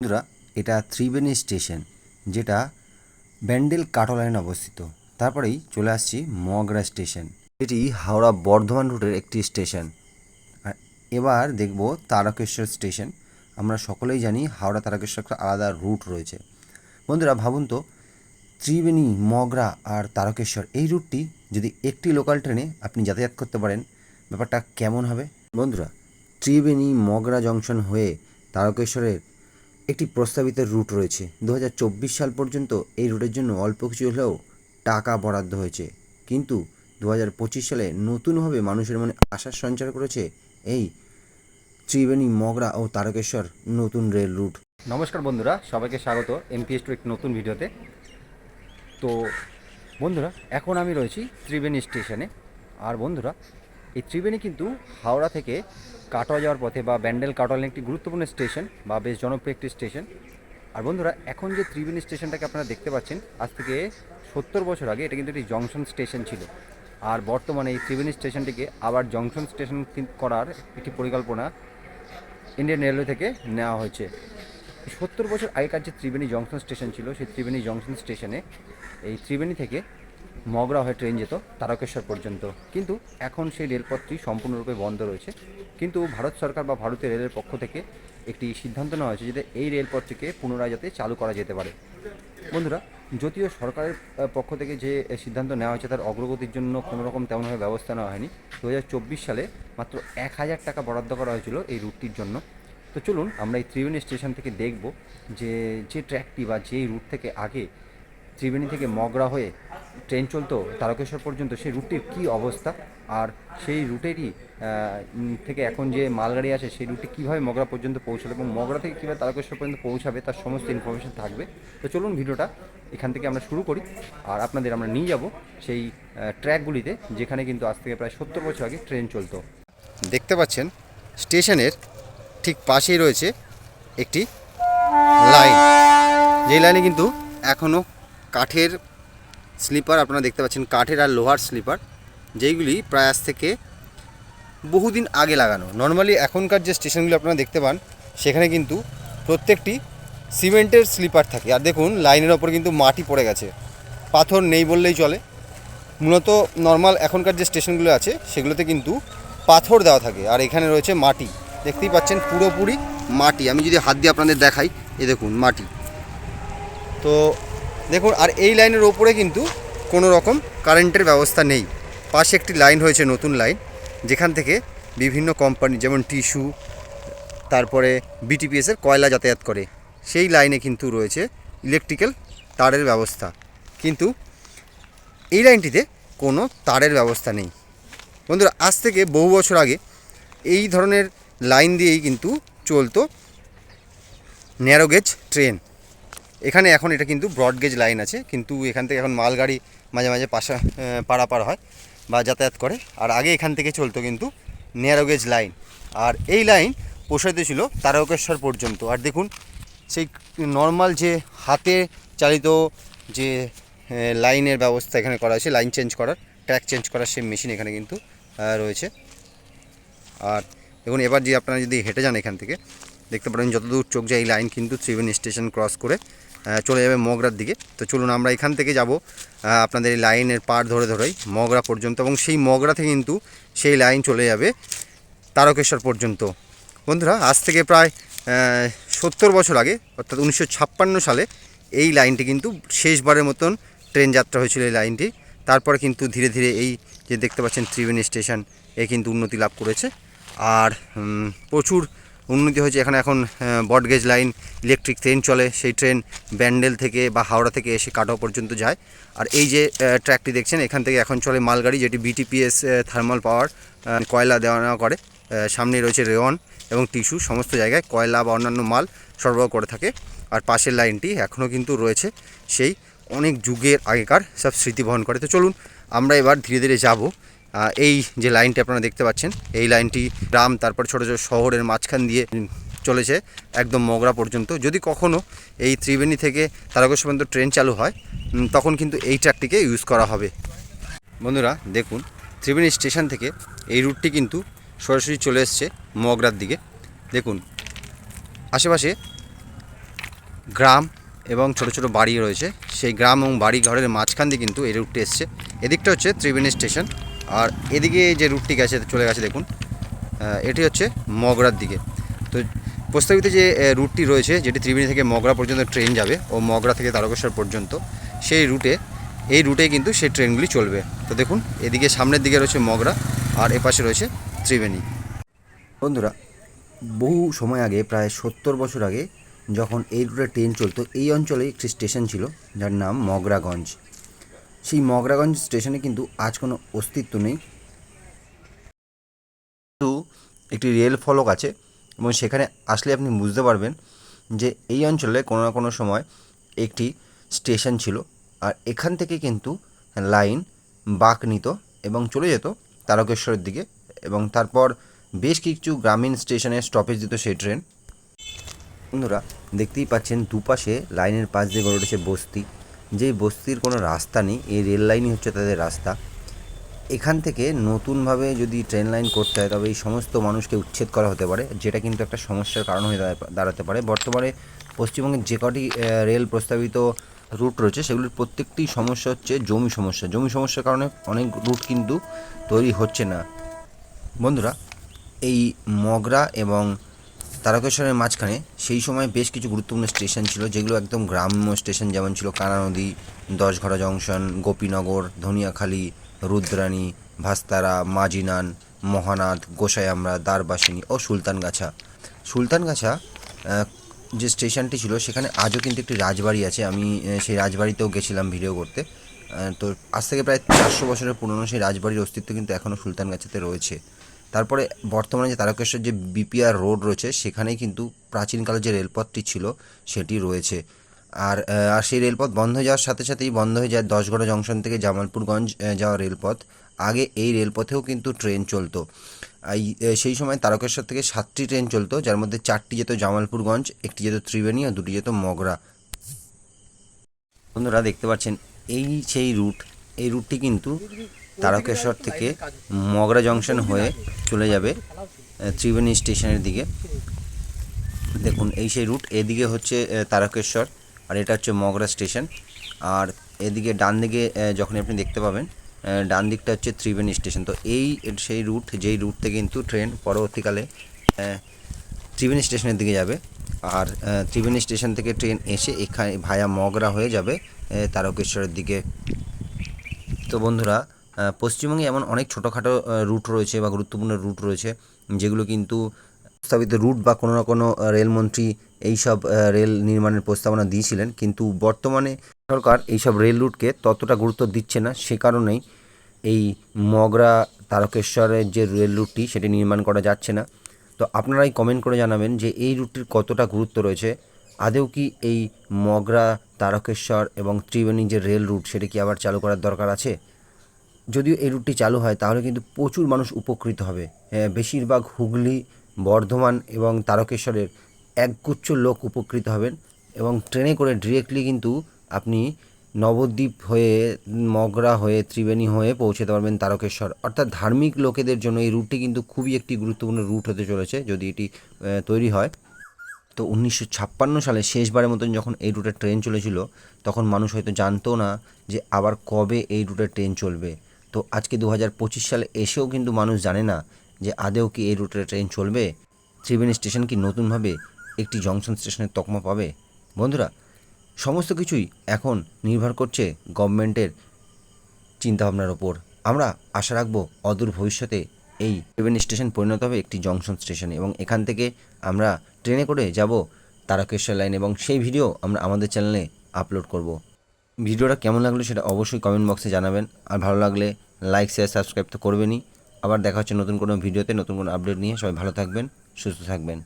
বন্ধুরা, এটা ত্রিবেণী স্টেশন, যেটা ব্যান্ডেল কাটোলাইনে অবস্থিত। তারপরেই চলে আসছি মগরা স্টেশন। এটি হাওড়া বর্ধমান রুটের একটি স্টেশন। এবার দেখব তারকেশ্বর স্টেশন। আমরা সকলেই জানি হাওড়া তারকেশ্বর একটা আলাদা রুট রয়েছে। বন্ধুরা, ভাবুন তো, ত্রিবেণী, মগরা আর তারকেশ্বর, এই রুটটি যদি একটি লোকাল ট্রেনে আপনি যাতায়াত করতে পারেন, ব্যাপারটা কেমন হবে? বন্ধুরা ত্রিবেণী মগরা জংশন হয়ে তারকেশ্বরের একটি প্রস্তাবিত রুট রয়েছে। দু হাজার চব্বিশ সাল পর্যন্ত এই রুটের জন্য অল্প কিছু হলেও টাকা বরাদ্দ হয়েছে। কিন্তু দু হাজার পঁচিশ সালে নতুনভাবে মানুষের মনে আশার সঞ্চার করেছে এই ত্রিবেণী, মগরা ও তারকেশ্বর নতুন রেল রুট। নমস্কার বন্ধুরা, সবাইকে স্বাগত এমপিএস টু একটি নতুন ভিডিওতে। তো বন্ধুরা, এখন আমি রয়েছি ত্রিবেণী স্টেশনে। আর বন্ধুরা এই ত্রিবেণী কিন্তু হাওড়া থেকে কাটোয়া যাওয়ার পথে বা ব্যান্ডেল কাটোয়া একটি গুরুত্বপূর্ণ স্টেশন বা বেশ জনপ্রিয় একটি স্টেশন। আর বন্ধুরা, এখন যে ত্রিবেণী স্টেশনটাকে আপনারা দেখতে পাচ্ছেন, আজ থেকে সত্তর বছর আগে এটা কিন্তু একটি জংশন স্টেশন ছিল। আর বর্তমানে এই ত্রিবেণী স্টেশনটিকে আবার জংশন স্টেশন করার একটি পরিকল্পনা ইন্ডিয়ান রেলওয়ে থেকে নেওয়া হয়েছে। সত্তর বছর আগেকার যে ত্রিবেণী জংশন স্টেশন ছিল, সেই ত্রিবেণী জংশন স্টেশনে এই ত্রিবেণী থেকে মগরা হয়ে ট্রেন যেত, তারকেশ্বর পর্যন্ত। কিন্তু এখন সেই রেলপথটি সম্পূর্ণরূপে বন্ধ রয়েছে। কিন্তু ভারত সরকার বা ভারতীয় রেলের পক্ষ থেকে একটি সিদ্ধান্ত নেওয়া হয়েছে যাতে এই রেলপথটিকে পুনরায় যাতে চালু করা যেতে পারে। বন্ধুরা, যদিও সরকারের পক্ষ থেকে যে সিদ্ধান্ত নেওয়া হয়েছে তার অগ্রগতির জন্য কোনো রকম তেমনভাবে ব্যবস্থা নেওয়া হয়নি। দু হাজার চব্বিশ সালে মাত্র এক হাজার টাকা বরাদ্দ করা হয়েছিল এই রুটটির জন্য। তো চলুন, আমরা এই ত্রিবেণী স্টেশন থেকে দেখব যে যে ট্র্যাকটি বা যেই রুট থেকে আগে ত্রিবেণী থেকে মগরা হয়ে ট্রেন চলতো তারকেশ্বর পর্যন্ত, সেই রুটটির কী অবস্থা? আর সেই রুটেরই থেকে এখন যে মালগাড়ি আছে সেই রুটটি কীভাবে মগরা পর্যন্ত পৌঁছাবে এবং মগরা থেকে কীভাবে তারকেশ্বর পর্যন্ত পৌঁছাবে, তার সমস্ত ইনফরমেশন থাকবে। তো চলুন ভিডিওটা এখান থেকে আমরা শুরু করি। আর আপনাদের আমরা নিয়ে যাব সেই ট্র্যাকগুলিতে, যেখানে কিন্তু আজ থেকে প্রায় সত্তর বছর আগে ট্রেন চলতো। দেখতে পাচ্ছেন, স্টেশনের ঠিক পাশেই রয়েছে একটি লাইন। যেই লাইনে কিন্তু এখনও কাঠের স্লিপার আপনারা দেখতে পাচ্ছেন, কাঠের আর লোহার স্লিপার, যেইগুলি প্রায় আজ থেকে বহুদিন আগে লাগানো। নর্মালি এখনকার যে স্টেশনগুলি আপনারা দেখতে পান, সেখানে কিন্তু প্রত্যেকটি সিমেন্টের স্লিপার থাকে। আর দেখুন, লাইনের ওপর কিন্তু মাটি পড়ে গেছে। পাথর নেই বললেই চলে। মূলত নর্মাল এখনকার যে স্টেশনগুলো আছে, সেগুলোতে কিন্তু পাথর দেওয়া থাকে। আর এখানে রয়েছে মাটি। দেখতেই পাচ্ছেন, পুরোপুরি মাটি। আমি যদি হাত দিয়ে আপনাদের দেখাই, এ দেখুন মাটি। তো দেখুন, আর এই লাইনের ওপরে কিন্তু কোনো রকম কারেন্টের ব্যবস্থা নেই। পাশে একটি লাইন হয়েছে নতুন লাইন, যেখান থেকে বিভিন্ন কোম্পানি, যেমন টিস্যু, তারপরে বিটিপিএসের কয়লা যাতায়াত করে। সেই লাইনে কিন্তু রয়েছে ইলেকট্রিক্যাল তারের ব্যবস্থা। কিন্তু এই লাইনটিতে কোনো তারের ব্যবস্থা নেই। বন্ধুরা, আজ থেকে বহু বছর আগে এই ধরনের লাইন দিয়েই কিন্তু চলতো ন্যারো গেজ ট্রেন। এখানে এখন এটা কিন্তু ব্রডগেজ লাইন আছে, কিন্তু এখান থেকে এখন মালগাড়ি মাঝে মাঝে পাশা পারাপার হয় বা যাতায়াত করে। আর আগে এখান থেকে চলতো কিন্তু ন্যারো গেজ লাইন আর এই লাইন প্রসারিত ছিল তারকেশ্বর পর্যন্ত। আর দেখুন, সেই নর্মাল যে হাতে চালিত যে লাইনের ব্যবস্থা এখানে করা আছে লাইন চেঞ্জ করার ট্র্যাক চেঞ্জ করার সেই মেশিন এখানে কিন্তু রয়েছে। আর দেখুন, এবার যে আপনারা যদি হেঁটে যান এখান থেকে, দেখতে পারেন যতদূর চোখ যায় এই লাইন কিন্তু ত্রিবেণী স্টেশন ক্রস করে চলে যাবে মগরার দিকে। তো চলুন আমরা এখান থেকে যাব আপনাদের এই লাইনের পার ধরে ধরেই, মগরা পর্যন্ত। এবং সেই মগরা থেকে কিন্তু সেই লাইন চলে যাবে তারকেশ্বর পর্যন্ত। বন্ধুরা, আজ থেকে প্রায় সত্তর বছর আগে, অর্থাৎ উনিশশো ছাপ্পান্ন সালে এই লাইনটি কিন্তু শেষবারের মতন ট্রেন যাত্রা হয়েছিল এই লাইনটি। তারপরে কিন্তু ধীরে ধীরে এই যে দেখতে পাচ্ছেন ত্রিবেণী স্টেশন, এ কিন্তু উন্নতি লাভ করেছে। আর প্রচুর উন্নতি হয়েছে। এখানে এখন বটগেজ লাইন, ইলেকট্রিক ট্রেন চলে। সেই ট্রেন ব্যান্ডেল থেকে বা হাওড়া থেকে এসে কাটোয়া পর্যন্ত যায়। আর এই যে ট্র্যাকটি দেখছেন, এখান থেকে এখন চলে মালগাড়ি, যেটি বিটিপিএস থার্মাল পাওয়ার কয়লা দেওয়া নেওয়া করে। সামনে রয়েছে রেওয়ান এবং টিস্যু সমস্ত জায়গায় কয়লা বা অন্যান্য মাল সরবরাহ করে থাকে। আর পাশের লাইনটি এখনও কিন্তু রয়েছে। সেই অনেক যুগের আগেকার সব স্মৃতি বহন করে। তো চলুন, আমরা এবার ধীরে ধীরে যাব। এই যে লাইনটি আপনারা দেখতে পাচ্ছেন, এই লাইনটি গ্রাম, তারপর ছোটো ছোটো শহরের মাঝখান দিয়ে চলেছে, একদম মগরা পর্যন্ত। যদি কখনও এই ত্রিবেণী থেকে তারকেশ্বর পর্যন্ত ট্রেন চালু হয় তখন কিন্তু এই ট্র্যাকটিকে ইউজ করা হবে। বন্ধুরা, দেখুন, ত্রিবেণী স্টেশন থেকে এই রুটটি কিন্তু সরাসরি চলে এসছে মগরার দিকে। দেখুন, আশেপাশে গ্রাম এবং ছোট ছোট বাড়ি রয়েছে। সেই গ্রাম এবং বাড়ি ঘরের মাঝখান দিয়ে কিন্তু এই রুটটি এসছে। এদিকটা হচ্ছে ত্রিবেণী স্টেশন। আর এদিকে যে রুটটি গেছে, চলে গেছে, দেখুন। এটি হচ্ছে মগরার দিকে। তো প্রস্তাবিত যে রুটটি রয়েছে, যেটি ত্রিবেণী থেকে মগরা পর্যন্ত ট্রেন যাবে ও মগরা থেকে তারকেশ্বর পর্যন্ত, সেই রুটে, এই রুটে কিন্তু সেই ট্রেনগুলি চলবে। তো দেখুন, এদিকে সামনের দিকে রয়েছে মগরা, আর এপাশে রয়েছে ত্রিবেণী। বন্ধুরা, বহু সময় আগে, প্রায় সত্তর বছর আগে, যখন এই রুটে ট্রেন চলতো, এই অঞ্চলে একটি স্টেশন ছিল, যার নাম মগরাগঞ্জ। সেই মগরাগঞ্জ স্টেশনে কিন্তু আজ কোনো অস্তিত্ব নেই। কিন্তু একটি রেল ফলক আছে এবং সেখানে আসলে আপনি বুঝতে পারবেন যে এই অঞ্চলে কোনো না কোনো সময় একটি স্টেশন ছিল আর এখান থেকে কিন্তু লাইন বাঁক নিত এবং চলে যেত তারকেশ্বরের দিকে এবং তারপর বেশ কিছু গ্রামীণ স্টেশনে স্টপেজ দিত সেই ট্রেন বন্ধুরা, দেখতেই পাচ্ছেন দুপাশে লাইনের পাশ দিয়ে গড়ে উঠেছে বস্তি। যেই বস্তির কোনো রাস্তা নেই, এই রেল লাইনই হচ্ছে তাদের রাস্তা। এখান থেকে নতুনভাবে যদি ট্রেন লাইন করতে হয়, তবে এই সমস্ত মানুষকে উচ্ছেদ করা হতে পারে, যেটা কিন্তু একটা সমস্যার কারণ হয়ে দাঁড়া- দাঁড়াতে পারে। বর্তমানে পশ্চিমবঙ্গের যে কটি রেল প্রস্তাবিত রুট রয়েছে, সেগুলির প্রত্যেকটি সমস্যা হচ্ছে জমি সমস্যা। জমি সমস্যার কারণে অনেক রুট কিন্তু তৈরি হচ্ছে না। বন্ধুরা, এই মগরা এবং তারকেশ্বরের মাঝখানে সেই সময় বেশ কিছু গুরুত্বপূর্ণ স্টেশন ছিল, যেগুলো একদম গ্রাম্য স্টেশন যেমন ছিল কানা নদী, দশঘরা জংশন, গোপীনগর, ধনিয়াখালী, রুদ্রাণী, ভাস্তারা মাজিনান মহানাথ গোসাইআমরা দ্বারবাসিনী ও সুলতানগাছা। সুলতানগাছা যে স্টেশনটি ছিল, সেখানে আজও কিন্তু একটি রাজবাড়ি আছে। আমি সেই রাজবাড়িতেও গেছিলাম ভিডিও করতে। তো আজ থেকে প্রায় চারশো বছরের পুরনো সেই রাজবাড়ির অস্তিত্ব কিন্তু এখনও সুলতানগাছাতে রয়েছে। তারপরে বর্তমানে যে তারকেশ্বর যে বিপিআর রোড রয়েছে, সেখানেই কিন্তু প্রাচীনকালে যে রেলপথটি ছিল, সেটি রয়েছে। আর আর সেই রেলপথ বন্ধ হয়ে যাওয়ার সাথে সাথেই বন্ধ হয়ে যায় দশগড়া জংশন থেকে জামালপুরগঞ্জ যাওয়া রেলপথ। আগে এই রেলপথেও কিন্তু ট্রেন চলতো। সেই সময় তারকেশ্বর থেকে সাতটি ট্রেন চলতো, যার মধ্যে চারটি যেত জামালপুরগঞ্জ, একটি যেত ত্রিবেণী আর দুটি যেত মগরা। বন্ধুরা, দেখতে পাচ্ছেন, এই সেই রুট, এই রুটটি কিন্তু তারকেশ্বর থেকে মগরা জংশন হয়ে চলে যাবে ত্রিবেণী স্টেশনের দিকে। দেখুন, এই সেই রুট, এদিকে হচ্ছে তারকেশ্বর, আর এটা হচ্ছে মগরা স্টেশন। আর এদিকে ডান দিকে যখন আপনি দেখতে পাবেন ডান দিকটা হচ্ছে ত্রিবেণী স্টেশন। তো এই সেই রুট, যেই রুট থেকে কিন্তু ট্রেন পরবর্তীকালে ত্রিবেণী স্টেশনের দিকে যাবে। আর ত্রিবেণী স্টেশন থেকে ট্রেন এসে এখানে ভায়া মগরা হয়ে যাবে তারকেশ্বরের দিকে। তো বন্ধুরা পশ্চিমবঙ্গে এমন অনেক ছোটোখাটো রুট রয়েছে বা গুরুত্বপূর্ণ রুট রয়েছে, যেগুলো কিন্তু প্রস্তাবিত রুট বা কোনো না কোনো রেলমন্ত্রী এইসব রেল নির্মাণের প্রস্তাবনা দিয়েছিলেন। কিন্তু বর্তমানে সরকার এইসব রেল রুটকে ততটা গুরুত্ব দিচ্ছে না, সে কারণেই এই মগরা, তারকেশ্বরের যে রেল রুটটি সেটি নির্মাণ করা যাচ্ছে না। তো আপনারাই কমেন্ট করে জানাবেন যে এই রুটটির কতটা গুরুত্ব রয়েছে। আদেও কি এই মগরা, তারকেশ্বর এবং ত্রিবেণী যে রেল রুট সেটি কি আবার চালু করার দরকার আছে? যদিও এই রুটটি চালু হয়, তাহলে কিন্তু প্রচুর মানুষ উপকৃত হবে। বেশিরভাগ হুগলি, বর্ধমান এবং তারকেশ্বরের একগুচ্ছ লোক উপকৃত হবেন এবং ট্রেনে করে ডিরেক্টলি কিন্তু আপনি নবদ্বীপ হয়ে, মগরা হয়ে, ত্রিবেণী হয়ে পৌঁছতে পারবেন তারকেশ্বর। অর্থাৎ ধার্মিক লোকেদের জন্য এই রুটটি কিন্তু খুবই একটি গুরুত্বপূর্ণ রুট হতে চলেছে, যদি এটি তৈরি হয়। তো উনিশশো ছাপ্পান্ন সালে শেষবারের মতন যখন এই রুটে ট্রেন চলেছিল, তখন মানুষ হয়তো জানতো না যে আবার কবে এই রুটে ট্রেন চলবে। তো আজকে দু হাজার পঁচিশ সালে এসেও কিন্তু মানুষ জানে না যে আদেও কি এই রুটে ট্রেন চলবে। ত্রিবেণী স্টেশন কি নতুনভাবে একটি জংশন স্টেশনের তকমা পাবে? বন্ধুরা, সমস্ত কিছুই এখন নির্ভর করছে গভর্নমেন্টের চিন্তাভাবনার ওপর। আমরা আশা রাখব অদূর ভবিষ্যতে এই ত্রিবেণী স্টেশন পরিণত হবে একটি জংশন স্টেশনে এবং এখান থেকে আমরা ট্রেনে করে যাব তারকেশ্বর লাইন এবং সেই ভিডিও আমরা আমাদের চ্যানেলে আপলোড করব। ভিডিওটা কেমন লাগল সেটা অবশ্যই কমেন্ট বক্সে জানাবেন। আর ভালো লাগলে লাইক শেয়ার সাবস্ক্রাইব তো করবেনই। আবার দেখা হচ্ছে নতুন কোনো ভিডিওতে, নতুন কোনো আপডেট নিয়ে। সবাই ভালো থাকবেন, সুস্থ থাকবেন।